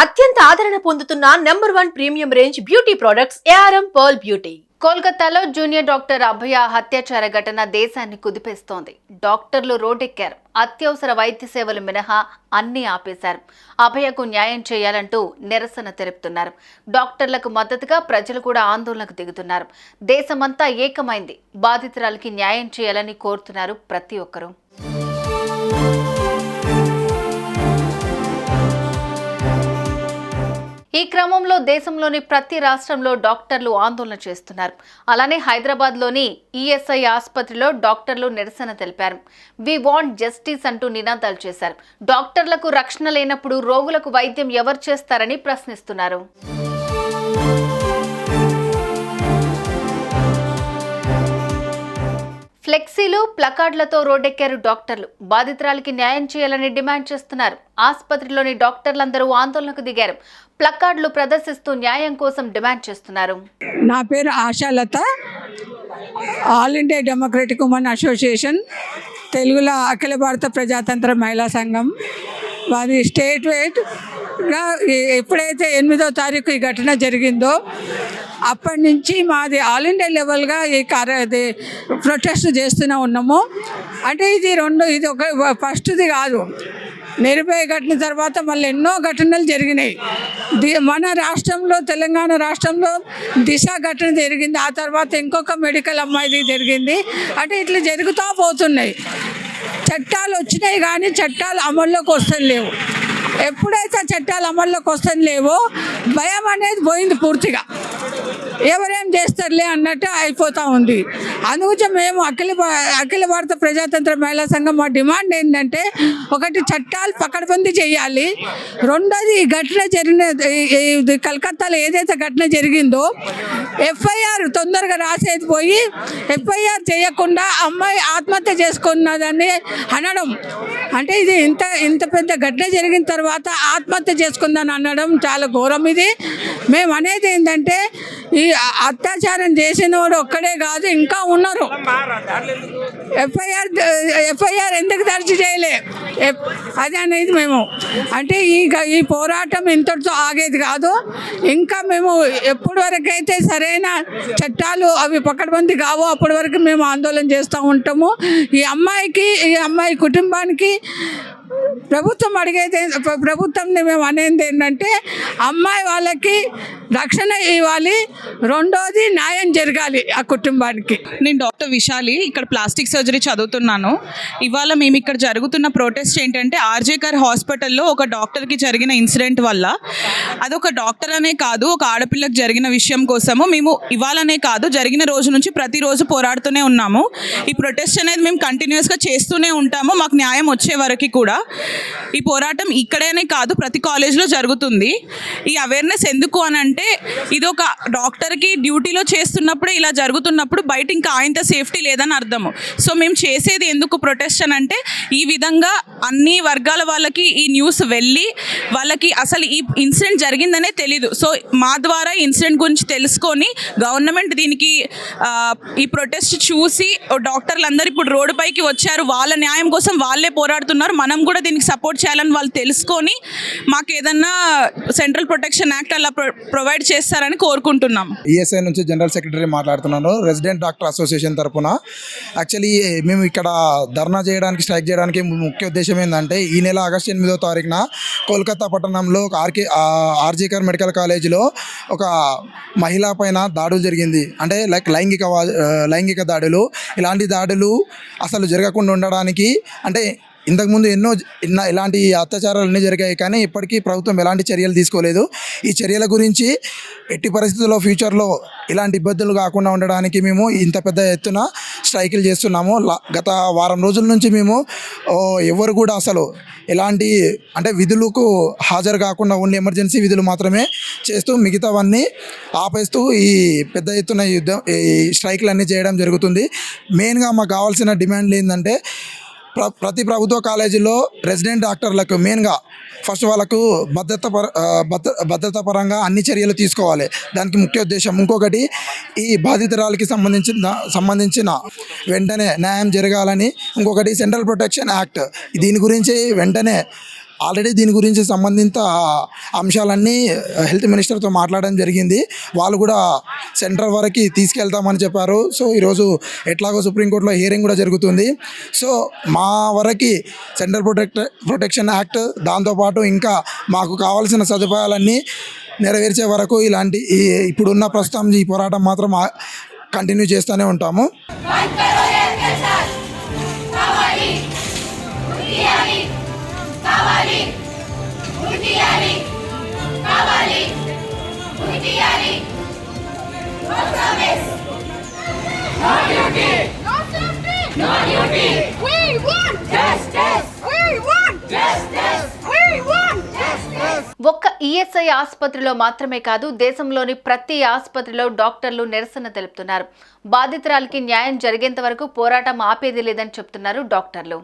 అత్యంత ఆదరణ పొందుతున్న number one premium range beauty products ARM pearl beauty. కోల్కతాలో జూనియర్ డాక్టర్ అభయ హత్యాచార ఘటన దేశాన్ని కుదిపేస్తోంది. డాక్టర్లు రోడ్డెక్కారు. అత్యవసర వైద్య సేవలు మినహా అన్ని ఆపేశారు. అభయకు న్యాయం చేయాలంటూ నిరసన తెలుపుతున్నారు. డాక్టర్లకు మద్దతుగా ప్రజలు కూడా ఆందోళనకు దిగుతున్నారు. దేశమంతా ఏకమైంది. బాధితురాలకి న్యాయం చేయాలని కోరుతున్నారు ప్రతి ఒక్కరూ. ఈ క్రమంలో దేశంలోని ప్రతి రాష్ట్రంలో డాక్టర్లు ఆందోళన చేస్తున్నారు. అలానే హైదరాబాద్లోని ఈఎస్ఐ ఆసుపత్రిలో డాక్టర్లు నిరసన తెలిపారు. వి వాంట్ జస్టిస్ అంటూ నినాదాలు చేశారు. డాక్టర్లకు రక్షణ లేనప్పుడు రోగులకు వైద్యం ఎవరు చేస్తారని ప్రశ్నిస్తున్నారు. ఫ్లెక్సీలు ప్లకార్డులతో రోడ్డెక్కారు డాక్టర్లు. బాధితురాలికి న్యాయం చేయాలని డిమాండ్ చేస్తున్నారు. ఆసుపత్రిలోని డాక్టర్లందరూ ఆందోళనకు దిగారు. ప్లకార్డులు ప్రదర్శిస్తూ న్యాయం కోసం డిమాండ్ చేస్తున్నారు. నా పేరు Ashalatha. All India democratic women association తెలుగులో అఖిల భారత ప్రజాతంత్ర మహిళా సంఘం. వారి స్టేట్ వైడ్గా ఎప్పుడైతే ఎనిమిదో తారీఖు ఈ ఘటన జరిగిందో అప్పటి నుంచి మాది ఆల్ ఇండియా లెవెల్గా ఈ కార్య ఇది ప్రొటెస్ట్ చేస్తూనే ఉన్నాము. అంటే ఇది రెండు ఇది ఒక ఫస్ట్ది కాదు. నిర్భయ ఘటన తర్వాత మళ్ళీ ఎన్నో ఘటనలు జరిగినాయి. ది- మన రాష్ట్రంలో తెలంగాణ రాష్ట్రంలో దిశ ఘటన జరిగింది. ఆ తర్వాత ఇంకొక మెడికల్ అమ్మాయిది జరిగింది. అంటే ఇట్లా జరుగుతూ పోతున్నాయి. చట్టాలు వచ్చినాయి కానీ చట్టాలు అమల్లోకి వస్తాయి లేవు. ఎప్పుడైతే ఆ చట్టాలు అమల్లోకి వస్తాయి లేవో భయం అనేది పోయింది పూర్తిగా. ఎవరేం చేస్తారులే అన్నట్టు అయిపోతూ ఉంది. అందుగురించి మేము అఖిల అఖిల భారత ప్రజాతంత్ర మహిళా సంఘం మా డిమాండ్ ఏంటంటే ఒకటి చట్టాలు పకడ్బందీ చేయాలి. రెండోది ఈ ఘటన జరిగిన ఇది కలకత్తాలో ఏదైతే ఘటన జరిగిందో ఎఫ్ఐఆర్ తొందరగా రాసేది పోయి ఎఫ్ఐఆర్ చేయకుండా అమ్మాయి ఆత్మహత్య చేసుకున్నదని అనడం. అంటే ఇది ఇంత ఇంత పెద్ద ఘటన జరిగిన తర్వాత ఆత్మహత్య చేసుకుందని అనడం చాలా ఘోరం ఇది. మేము అనేది ఏంటంటే ఈ అత్యాచారం చేసిన వాడు ఒక్కడే కాదు ఇంకా ఉన్నారు. ఎఫ్ఐఆర్ ఎఫ్ఐఆర్ ఎందుకు దర్జీ చేయలే? అది అనేది మేము అంటే ఈ ఈ పోరాటం ఇంతటితో ఆగేది కాదు. ఇంకా మేము ఎప్పటి వరకు అయితే సరైన చట్టాలు అవి పకడ్బందీ కావో అప్పటి వరకు మేము ఆందోళన చేస్తూ ఉంటాము. ఈ అమ్మాయికి ఈ అమ్మాయి కుటుంబానికి ప్రభుత్వం అడిగేది ప్రభుత్వం ప్రభుత్వంని మేము అనేది ఏంటంటే అమ్మాయి వాళ్ళకి రక్షణ ఇవ్వాలి రెండోది న్యాయం జరగాలి ఆ కుటుంబానికి. నేను డాక్టర్ విశాలి ఇక్కడ ప్లాస్టిక్ సర్జరీ చదువుతున్నాను. ఇవాళ మేము ఇక్కడ జరుగుతున్న ప్రొటెస్ట్ ఏంటంటే ఆర్జేకర్ హాస్పిటల్లో ఒక డాక్టర్కి జరిగిన ఇన్సిడెంట్ వల్ల. అదొక డాక్టర్ అనే కాదు ఒక ఆడపిల్లకు జరిగిన విషయం కోసము మేము ఇవాళనే కాదు జరిగిన రోజు నుంచి ప్రతిరోజు పోరాడుతూనే ఉన్నాము. ఈ ప్రొటెస్ట్ అనేది మేము కంటిన్యూస్గా చేస్తూనే ఉంటాము మాకు న్యాయం వచ్చే వరకు కూడా. ఈ పోరాటం ఇక్కడనే కాదు ప్రతి కాలేజ్లో జరుగుతుంది. ఈ అవేర్నెస్ ఎందుకు అని అంటే ఇది ఒక డాక్టర్కి డ్యూటీలో చేస్తున్నప్పుడే ఇలా జరుగుతున్నప్పుడు బయట ఇంకా ఆయనతో సేఫ్టీ లేదని అర్థము. సో మేము చేసేది ఎందుకు ప్రొటెస్ట్ అని అంటే ఈ విధంగా అన్ని వర్గాల వాళ్ళకి ఈ న్యూస్ వెళ్ళి వాళ్ళకి అసలు ఈ ఇన్సిడెంట్ జరిగిందనే తెలీదు. సో మా ద్వారా ఇన్సిడెంట్ గురించి తెలుసుకొని గవర్నమెంట్ దీనికి ఈ ప్రొటెస్ట్ చూసి డాక్టర్లు అందరూ ఇప్పుడు రోడ్డుపైకి వచ్చారు. వాళ్ళ న్యాయం కోసం వాళ్ళే పోరాడుతున్నారు. మనం కూడా దీనికి సపోర్ట్ చేయాలని వాళ్ళు తెలుసుకొని మాకు ఏదన్నా సెంట్రల్ ప్రొటెక్షన్ యాక్ట్ అలా ప్రొ ప్రొవైడ్ చేస్తారని కోరుకుంటున్నాం. ఈఎస్ఐ నుంచి జనరల్ సెక్రటరీ మాట్లాడుతున్నాను రెసిడెంట్ డాక్టర్ అసోసియేషన్ తరపున. యాక్చువల్లీ మేము ఇక్కడ ధర్నా చేయడానికి స్ట్రైక్ చేయడానికి ముఖ్య ఉద్దేశం ఏంటంటే ఈ నెల ఆగస్టు ఎనిమిదో తారీఖున కోల్కతా పట్టణంలో ఒక ఆర్కే ఆర్జీకర్ మెడికల్ కాలేజీలో ఒక మహిళ పైన దాడులు జరిగింది. అంటే లైక్ లైంగిక వా- లైంగిక దాడులు. ఇలాంటి దాడులు అసలు జరగకుండా ఉండడానికి అంటే ఇంతకుముందు ఎన్నో ఇలాంటి అత్యాచారాలు అన్నీ జరిగాయి కానీ ఇప్పటికీ ప్రభుత్వం ఎలాంటి చర్యలు తీసుకోలేదు. ఈ చర్యల గురించి ఎట్టి పరిస్థితుల్లో ఫ్యూచర్లో ఇలాంటి ఇబ్బందులు కాకుండా ఉండడానికి మేము ఇంత పెద్ద ఎత్తున స్ట్రైకులు చేస్తున్నాము. గత వారం రోజుల నుంచి మేము ఎవరు కూడా అసలు ఎలాంటి అంటే విధులకు హాజరు కాకుండా ఓన్లీ ఎమర్జెన్సీ విధులు మాత్రమే చేస్తూ మిగతావన్నీ ఆపేస్తూ ఈ పెద్ద ఎత్తున ఈ యుద్ధం ఈ స్ట్రైకులు అన్నీ చేయడం జరుగుతుంది. మెయిన్గా మాకు కావాల్సిన డిమాండ్లు ఏంటంటే ప్ర ప్రతి ప్రభుత్వ కాలేజీలో రెసిడెంట్ డాక్టర్లకు మెయిన్గా ఫస్ట్ వాళ్ళకు భద్రత పర భద్ర భద్రత పరంగా అన్ని చర్యలు తీసుకోవాలి. దానికి ముఖ్య ఉద్దేశం ఇంకొకటి ఈ బాధితురాలకి సంబంధించిన సంబంధించిన వెంటనే న్యాయం జరగాలని ఇంకొకటి సెంట్రల్ ప్రొటెక్షన్ యాక్ట్. దీని గురించి వెంటనే ఆల్రెడీ దీని గురించి సంబంధిత అంశాలన్నీ హెల్త్ మినిస్టర్తో మాట్లాడడం జరిగింది. వాళ్ళు కూడా సెంటర్ వరకు తీసుకెళ్తామని చెప్పారు. సో ఈరోజు ఎట్లాగో సుప్రీంకోర్టులో హియరింగ్ కూడా జరుగుతుంది. సో మా వరకు సెంట్రల్ ప్రొటెక్ట్ ప్రొటెక్షన్ యాక్ట్ దాంతోపాటు ఇంకా మాకు కావాల్సిన సదుపాయాలన్నీ నెరవేర్చే వరకు ఇలాంటి ఈ ఇప్పుడున్న ప్రస్తుతం ఈ పోరాటం మాత్రం కంటిన్యూ చేస్తూనే ఉంటాము. We want justice. We want justice. We want justice. ఒక్క ఈఎస్ఐ ఆసుపత్రిలో మాత్రమే కాదు దేశంలోని ప్రతి ఆసుపత్రిలో డాక్టర్లు నిరసన తెలుపుతున్నారు బాధితురాలకి న్యాయం జరిగేంత వరకు పోరాటం ఆపేది లేదని చెప్తున్నారు డాక్టర్లు